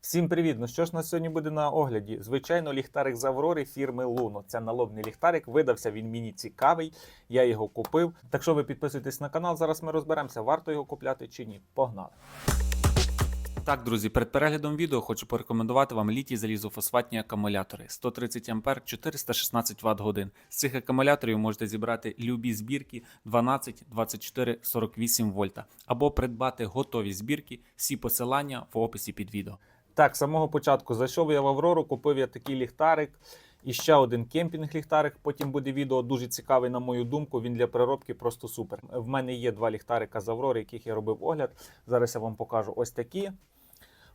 Всім привіт! Ну що ж на сьогодні буде на огляді? Звичайно, ліхтарик з Аврори фірми Луно. Це налобний ліхтарик. Видався він мені цікавий. Я його купив. Так що ви підписуйтесь на канал. Зараз ми розберемося, варто його купляти чи ні. Погнали! Так, друзі, перед переглядом відео хочу порекомендувати вам літій залізофосфатні акумулятори 130 А 416 Вт годин. З цих акумуляторів можете зібрати любі збірки 12, 24, 48 вольта або придбати готові збірки. Всі посилання в описі під відео. Так, з самого початку зайшов я в Аврору, купив я такий ліхтарик. І ще один кемпінг ліхтарик. Потім буде відео дуже цікавий, на мою думку. Він для переробки просто супер. В мене є два ліхтарика з Аврори, яких я робив огляд. Зараз я вам покажу ось такі.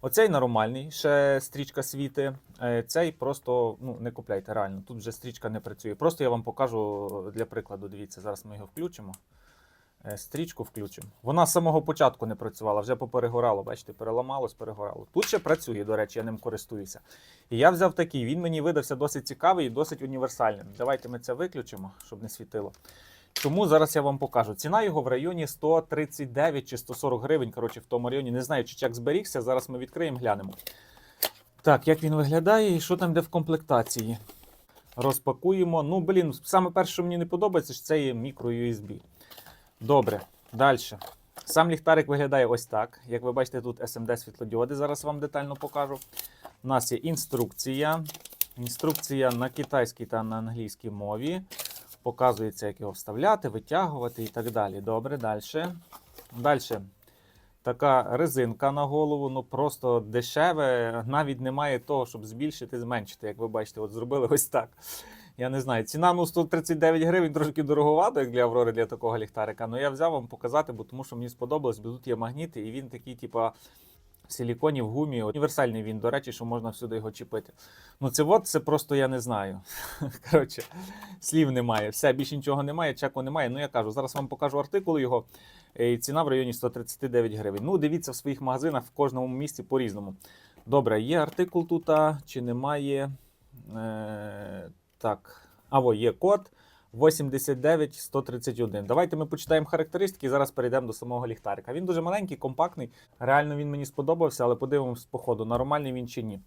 Оцей нормальний, ще стрічка світи. Е, Цей просто ну, не купляйте реально. Тут вже стрічка не працює. Просто я вам покажу для прикладу. Дивіться, зараз ми його включимо. Е, Стрічку включимо. Вона з самого початку не працювала, вже поперегорало, бачите, переламалось, перегорало. Тут ще працює, до речі, я ним користуюся. І я взяв такий. Він мені видався досить цікавий і досить універсальним. Давайте ми це виключимо, щоб не світило. Тому зараз я вам покажу. Ціна його в районі 139 чи 140 гривень. Коротше, в тому районі. Не знаю, чи чек зберігся. Зараз ми відкриємо, глянемо. Так, як він виглядає і що там де в комплектації. Розпакуємо. Ну, блін, саме перше, що мені не подобається, що це є мікро USB. Добре, далі. Сам ліхтарик виглядає ось так. Як ви бачите, тут SMD світлодіоди. Зараз вам детально покажу. У нас є інструкція. Інструкція на китайській та на англійській мові. Показується, як його вставляти, витягувати і так далі. Добре, далі. Далі. Така резинка на голову, ну просто дешеве, навіть немає того, щоб збільшити, зменшити. Як ви бачите, от зробили ось так. Я не знаю. Ціна ну 139 гривень, трошки дороговато, як для Аврори, для такого ліхтарика. Ну я взяв вам показати, бо тому що мені сподобалось, бо тут є магніти, і він такий, типа. В силіконі, в гумі. Універсальний він, до речі, що можна всюди його чіпити. Ну, це от це просто я не знаю. Коротше, слів немає. Все, більше нічого немає, чеку немає. Ну, я кажу, зараз вам покажу артикул його. І ціна в районі 139 гривень. Ну, дивіться в своїх магазинах в кожному місці по-різному. Добре, є артикул тут, чи немає. Е, так, або є код. 89 131. Давайте ми почитаємо характеристики і зараз перейдемо до самого ліхтарика. Він дуже маленький, компактний. Реально він мені сподобався, але подивимось по ходу, нормальний він чи ні.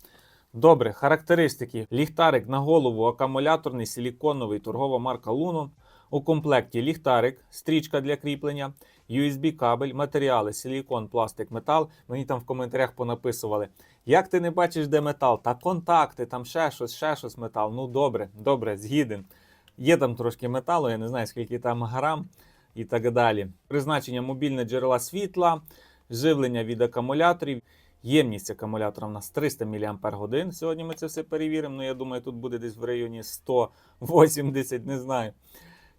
Добре, характеристики. Ліхтарик на голову, акумуляторний, силіконовий, торгова марка Luno. У комплекті ліхтарик, стрічка для кріплення, USB-кабель, матеріали, силікон, пластик, метал. Мені там в коментарях понаписували. Як ти не бачиш, де метал? Та контакти, там ще щось, ще щось метал. Ну добре, добре, згіден. Є там трошки металу, я не знаю скільки там грам і так далі. Призначення мобільне джерела світла, живлення від акумуляторів. Ємність акумулятора у нас 300 мАч. Сьогодні ми це все перевіримо. Ну, я думаю, тут буде десь в районі 180, не знаю.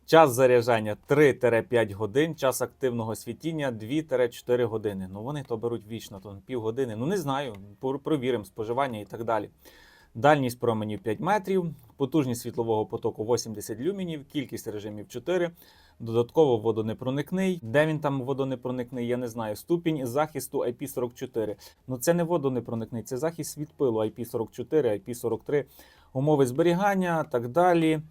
Час заряджання 3-5 годин, час активного світіння 2-4 години. Ну вони то беруть вічно, то півгодини. Ну не знаю, провіримо споживання і так далі. Дальність променів 5 метрів, потужність світлового потоку 80 люмінів, кількість режимів 4, додатково водонепроникний. Де він там водонепроникний, я не знаю. Ступінь захисту IP44. Ну це не водонепроникний, це захист від пилу IP44, IP43, умови зберігання, так далі.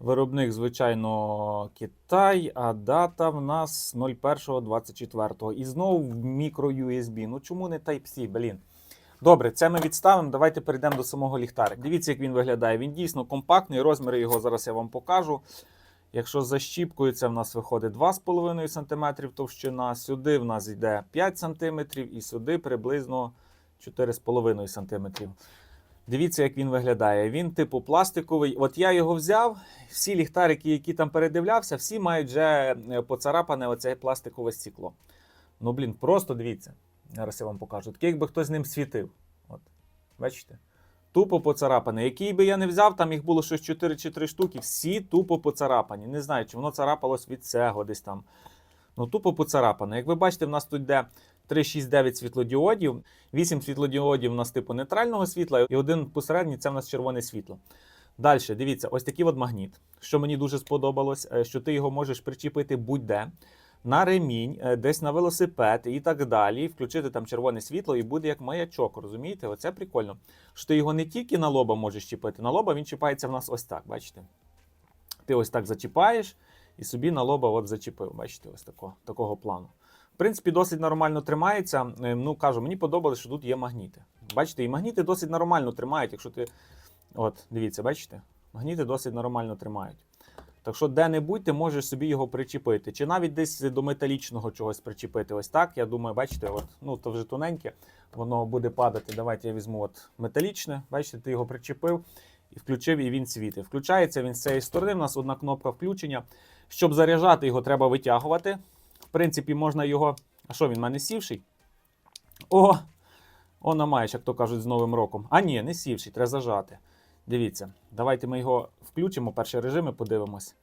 Виробник, звичайно, Китай, а дата в нас 01.24. І знову мікро USB. Ну чому не Type-C, блін? Добре, це ми відставимо. Давайте перейдемо до самого ліхтарика. Дивіться, як він виглядає. Він дійсно компактний. Розміри його зараз я вам покажу. Якщо за щіпкою, це в нас виходить 2,5 см товщина. Сюди в нас йде 5 см і сюди приблизно 4,5 см. Дивіться, як він виглядає. Він типу пластиковий. От я його взяв. Всі ліхтарики, які там передивлявся, всі мають вже е, поцарапане оце пластикове стекло. Ну, блін, просто дивіться. Зараз я вам покажу. Таке, якби хтось ним світив. От. Бачите? Тупо поцарапане. Який би я не взяв, там їх було щось 4 чи 3 штуки, всі тупо поцарапані. Не знаю, чи воно царапалось від цього десь там. Ну, тупо поцарапане. Як ви бачите, в нас тут йде 369 світлодіодів, 8 світлодіодів у нас типу нейтрального світла, і один посередній це в нас червоне світло. Далі, дивіться, ось такий от магніт, що мені дуже сподобалось, е, що ти його можеш причепити будь-де. На ремінь, е, десь на велосипед і так далі, включити там червоне світло і буде як маячок. Розумієте? Оце прикольно. Що ти його не тільки на лоба можеш чіпити, на лоба він чіпається в нас ось так. Бачите? Ти ось так зачіпаєш і собі на лоба от зачепив. Бачите, ось такого, такого плану. Принципі, досить нормально тримається. Е, Ну, кажу, мені подобалось, що тут є магніти. Бачите, і магніти досить нормально тримають, якщо ти. От, дивіться, бачите? Магніти досить нормально тримають. Так що де-небудь ти можеш собі його причепити. Чи навіть десь до металічного чогось причепити. Ось так. Я думаю, бачите, от, ну то вже тоненьке, воно буде падати. Давайте я візьму от металічне. Бачите, ти його причепив і включив, і він світить. Включається він з цієї сторони. У нас одна кнопка включення. Щоб заряджати його, треба витягувати. В принципі, можна його. А що він мене сівший? О! О, намаєш, як то кажуть, з Новим роком. А ні, не сівший, треба зажати. Дивіться, давайте ми його включимо, перший режим і подивимось.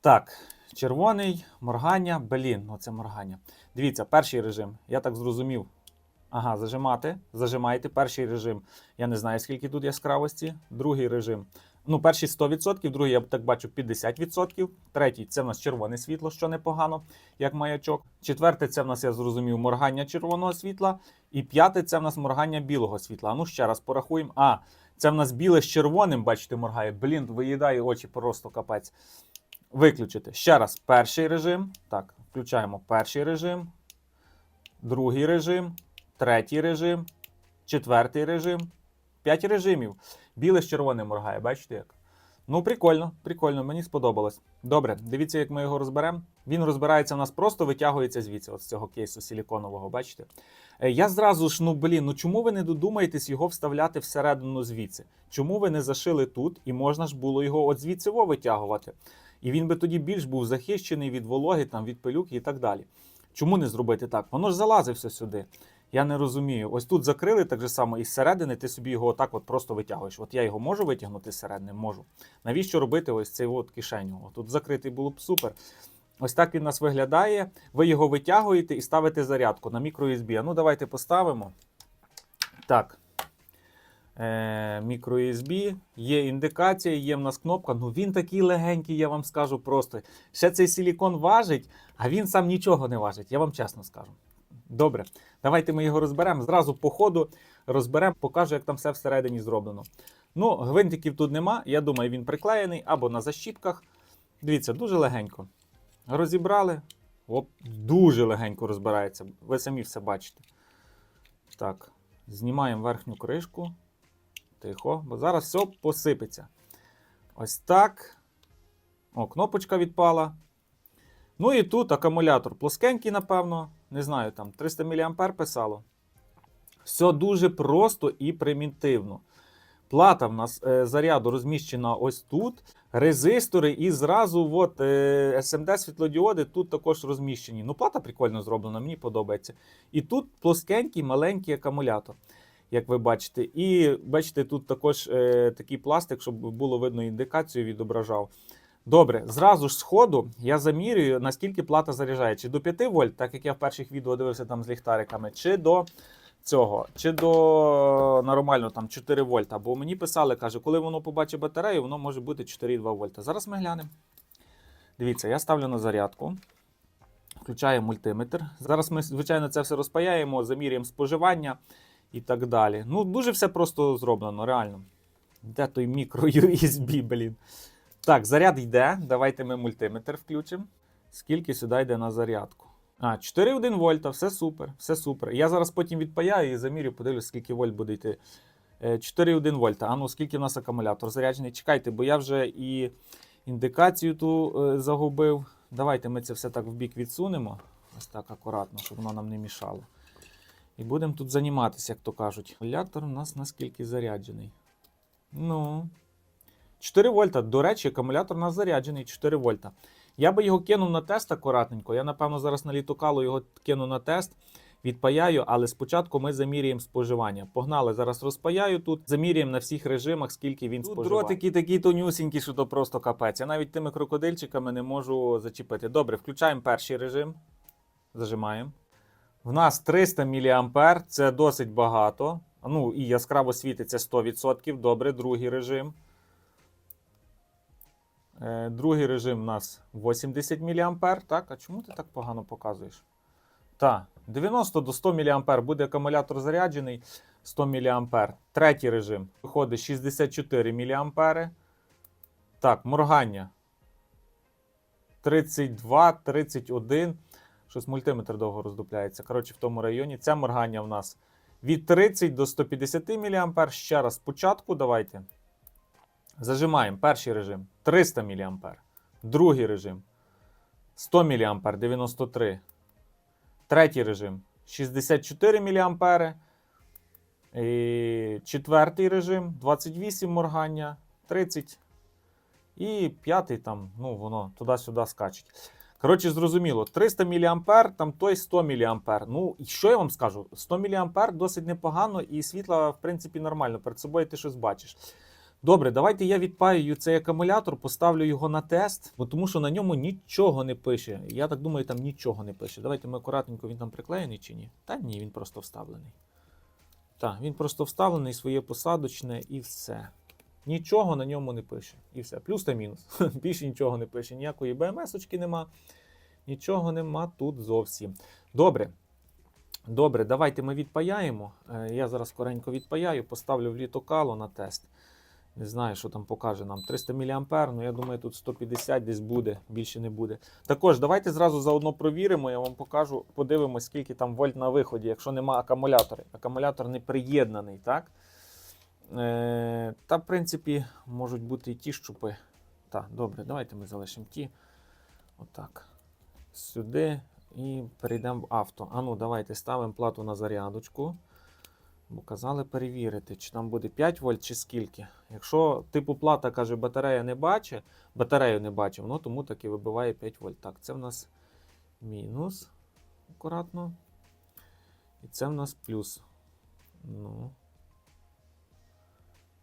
Так, червоний, моргання, блін, ну це моргання. Дивіться, перший режим, я так зрозумів. Ага, зажимати. Зажимаєте. Перший режим. Я не знаю, скільки тут яскравості. Другий режим. Ну, перший 100%, другий, я так бачу, 50%. Третій це в нас червоне світло, що непогано, як маячок. Четверте, це в нас, я зрозумів, моргання червоного світла. І п'яте це в нас моргання білого світла. Ну ще раз порахуємо. А, це в нас біле з червоним, бачите, моргає. Блін, виїдає очі просто капець. Виключити. Ще раз, перший режим. Так, включаємо перший режим, другий режим, третій режим, четвертий режим. П'ять режимів. Біле з червоним моргає, бачите як? Ну, прикольно, прикольно, мені сподобалось. Добре, дивіться, як ми його розберемо. Він розбирається у нас просто витягується звідси, от з цього кейсу силіконового, бачите? Е, Я зразу ж, ну блін, ну чому ви не додумаєтесь його вставляти всередину звідси? Чому ви не зашили тут і можна ж було його от звідси витягувати? І він би тоді більш був захищений від вологи, там, від пилюки і так далі. Чому не зробити так? Воно ж залазить все сюди. Я не розумію. Ось тут закрили так же само, і зсередини ти собі його отак от просто витягуєш. От я його можу витягнути зсередини? Можу. Навіщо робити ось цей от кишеню? Тут закритий було б супер. Ось так він у нас виглядає. Ви його витягуєте і ставите зарядку на мікро-USB. А ну давайте поставимо. Так. Е, мікро-USB, є індикація, є в нас кнопка. Ну він такий легенький, я вам скажу просто. Ще цей силікон важить, а він сам нічого не важить, я вам чесно скажу. Добре, давайте ми його розберемо. Зразу по ходу розберемо, покажу, як там все всередині зроблено. Ну, гвинтиків тут нема. Я думаю, він приклеєний або на защіпках. Дивіться, дуже легенько. Розібрали. Оп, дуже легенько розбирається. Ви самі все бачите. Так, знімаємо верхню кришку. Тихо, бо зараз все посипеться. Ось так. О, кнопочка відпала. Ну і тут акумулятор плоскенький, напевно. Не знаю, там 300 мА писало. Все дуже просто і примітивно. Плата в нас е, заряду розміщена ось тут. Резистори і зразу от, е, SMD світлодіоди тут також розміщені. Ну, плата прикольно зроблена, мені подобається. І тут плоскенький маленький акумулятор, як ви бачите. І бачите, тут також е, такий пластик, щоб було видно індикацію, відображав. Добре, зразу ж з ходу я замірюю, наскільки плата заряджає. Чи до 5 вольт, так як я в перших відео дивився там з ліхтариками, чи до цього, чи до нормально там 4 вольта. Бо мені писали, каже, коли воно побачить батарею, воно може бути 4,2 вольта. Зараз ми глянемо. Дивіться, я ставлю на зарядку. Включаю мультиметр. Зараз ми, звичайно, це все розпаяємо, заміряємо споживання і так далі. Ну, дуже все просто зроблено, реально. Де той мікро USB, блін. Так, заряд йде. Давайте ми мультиметр включимо. Скільки сюди йде на зарядку? А, 4,1 вольта, все супер, все супер. Я зараз потім відпаяю і замірю, подивлюсь, скільки вольт буде йти. Е, 4,1 вольта. А ну скільки в нас акумулятор заряджений? Чекайте, бо я вже і індикацію ту е, загубив. Давайте ми це все так в бік відсунемо. Ось так акуратно, щоб воно нам не мішало. І будемо тут займатися, як то кажуть. Акумулятор у нас наскільки заряджений. Ну. 4 вольта. До речі, акумулятор у нас заряджений 4 вольта. Я би його кинув на тест акуратненько. Я, напевно, зараз на літокалу його кину на тест, відпаяю, але спочатку ми заміряємо споживання. Погнали, зараз розпаяю тут, заміряємо на всіх режимах, скільки він Тут споживає. Дротики такі тонюсінькі, що то просто капець. Я навіть тими крокодильчиками не можу зачепити. Добре, включаємо перший режим. Зажимаємо. В нас 300 мА, це досить багато. Ну і яскраво світиться 100%. Добре, другий режим. Е, Другий режим у нас 80 мА. Так, а чому ти так погано показуєш? Так, 90 до 100 мА буде акумулятор заряджений 100 мА. Третій режим виходить 64 мА. Так, моргання 32, 31. Щось мультиметр довго роздупляється. Коротше, в тому районі. Це моргання в нас від 30 до 150 мА. Ще раз спочатку давайте. Зажимаємо перший режим 300 мА. Другий режим 100 мА 93. Третій режим 64 мА. І четвертий режим 28 моргання, 30. І п'ятий там, ну, воно туди-сюди скачить. Коротше, зрозуміло, 300 мА, там той 100 мА. Ну, і що я вам скажу? 100 мА досить непогано, і світла, в принципі, нормально. Перед собою ти щось бачиш. Добре, давайте я відпаюю цей акумулятор, поставлю його на тест, бо тому що на ньому нічого не пише. Я так думаю, там нічого не пише. Давайте ми акуратненько, він там приклеєний чи ні? Та ні, він просто вставлений. Так, він просто вставлений, своє посадочне і все. Нічого на ньому не пише. І все. Плюс та мінус. Більше нічого не пише. Ніякої БМС-очки нема. Нічого нема тут зовсім. Добре. Добре, давайте ми відпаяємо. Е, Я зараз коренько відпаяю, поставлю в літокало на тест. Не знаю, що там покаже нам. 300 мА, ну я думаю, тут 150 десь буде, більше не буде. Також давайте зразу заодно провіримо, я вам покажу, подивимось, скільки там вольт на виході, якщо нема акумулятора. Акумулятор не приєднаний, так? Е, та, в принципі, можуть бути і ті щупи. Так, добре, давайте ми залишимо ті. Отак. Сюди і перейдемо в авто. А ну, давайте ставимо плату на зарядочку. Бо казали перевірити, чи там буде 5 вольт чи скільки. Якщо типу плата каже, батарея не бачить, батарею не бачив, ну тому таки вибиває 5 вольт. Так, це в нас мінус. Акуратно. І це в нас плюс. Ну.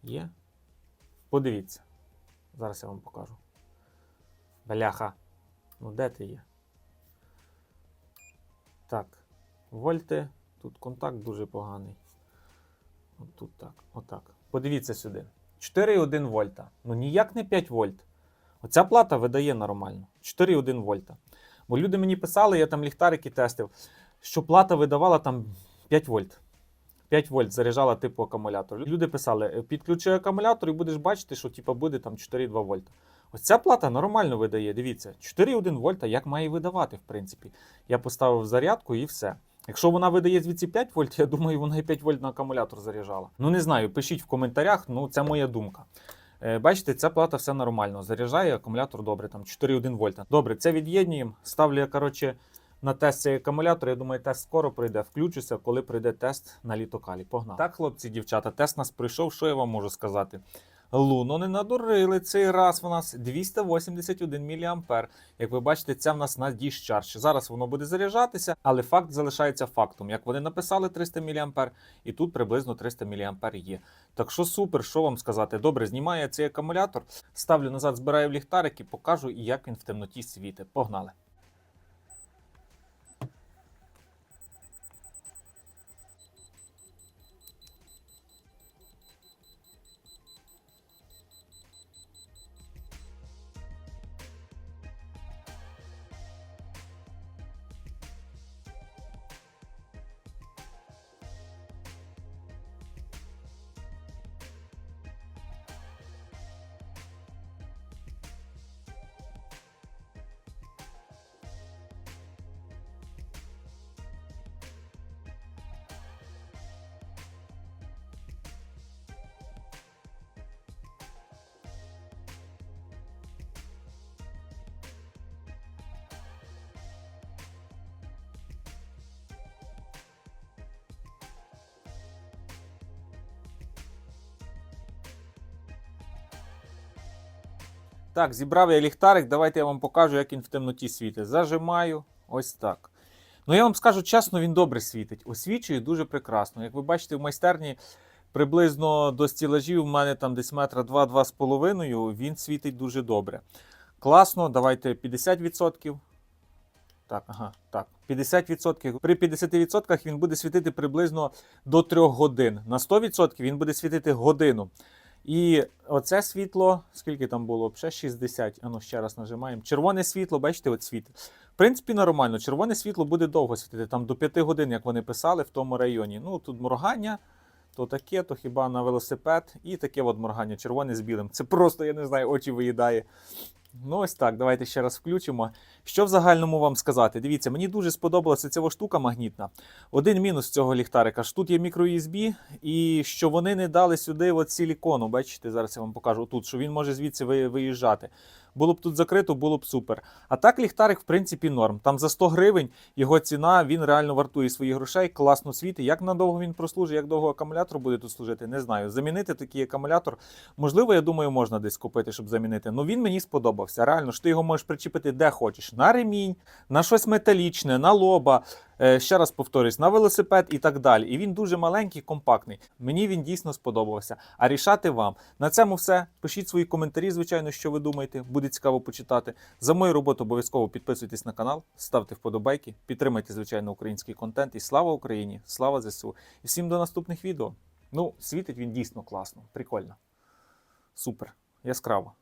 Є. Подивіться. Зараз я вам покажу. Бляха. Ну, де ти є? Так. Вольти. Тут контакт дуже поганий. Тут так. Отак. Подивіться сюди. 4,1 вольта. Ну ніяк не 5 вольт. Оця плата видає нормально. 4,1 вольта. Бо люди мені писали, я там ліхтарики тестив, що плата видавала там 5 вольт. 5 вольт заряджала типу акумулятор. Люди писали, «Е, підключи акумулятор і будеш бачити, що типу, буде там 4,2 вольта. Ось ця плата нормально видає. Дивіться, 4,1 вольта як має видавати, в принципі. Я поставив зарядку і все. Якщо вона видає звідси 5 вольт, я думаю, вона і 5 вольт на акумулятор заряджала. Ну не знаю, пишіть в коментарях, ну це моя думка. Е, Бачите, ця плата все нормально. Заряджає акумулятор добре, там 4,1 вольта. Добре, це від'єднуємо. Ставлю я, коротше, на тест цей акумулятор. Я думаю, тест скоро прийде. Включуся, коли прийде тест на літокалі. Погнали. Так, хлопці, дівчата, тест нас прийшов. Що я вам можу сказати? Луно не надурили цей раз. У нас 281 мА. Як ви бачите, це в нас на Discharge. Зараз воно буде заряджатися, але факт залишається фактом. Як вони написали 300 мА, і тут приблизно 300 мА є. Так що супер, що вам сказати? Добре, знімаю цей акумулятор, ставлю назад, збираю в ліхтарик і покажу, як він в темноті світить. Погнали. Так, зібрав я ліхтарик. Давайте я вам покажу, як він в темноті світить. Зажимаю ось так. Ну, я вам скажу чесно, він добре світить. Освічує дуже прекрасно. Як ви бачите, в майстерні приблизно до стілажів у мене там десь метра 2-2 з він світить дуже добре. Класно, давайте 50%. Так, ага, так. 50%. При 50% він буде світити приблизно до 3 годин. На 100% він буде світити годину. І оце світло, скільки там було? Ще 60. Ану, ще раз нажимаємо. Червоне світло, бачите, от світ. В принципі, нормально. Червоне світло буде довго світити, там до 5 годин, як вони писали в тому районі. Ну, тут моргання, то таке, то хіба на велосипед, і таке от моргання, червоне з білим. Це просто, я не знаю, очі виїдає. Ну, ось так, давайте ще раз включимо. Що в загальному вам сказати? Дивіться, мені дуже сподобалася ця штука магнітна. Один мінус цього ліхтарика що тут є мікро-USB, і що вони не дали сюди от силікону. Бачите, зараз я вам покажу тут, що він може звідси виїжджати. Було б тут закрито, було б супер. А так ліхтарик, в принципі, норм. Там за 100 гривень його ціна, він реально вартує своїх грошей, класно світить. Як надовго він прослужить, як довго акумулятор буде тут служити, не знаю. Замінити такий акумулятор, можливо, я думаю, можна десь купити, щоб замінити. Ну він мені сподобався. Реально ж ти його можеш причепити де хочеш: на ремінь, на щось металічне, на лоба. Е, Ще раз повторюсь, на велосипед і так далі. І він дуже маленький, компактний. Мені він дійсно сподобався. А рішати вам. На цьому все. Пишіть свої коментарі, звичайно, що ви думаєте. Буде цікаво почитати. За мою роботу обов'язково підписуйтесь на канал, ставте вподобайки, підтримайте, звичайно, український контент. І слава Україні! Слава ЗСУ! І всім до наступних відео. Ну, світить він дійсно класно, прикольно. Супер, яскраво.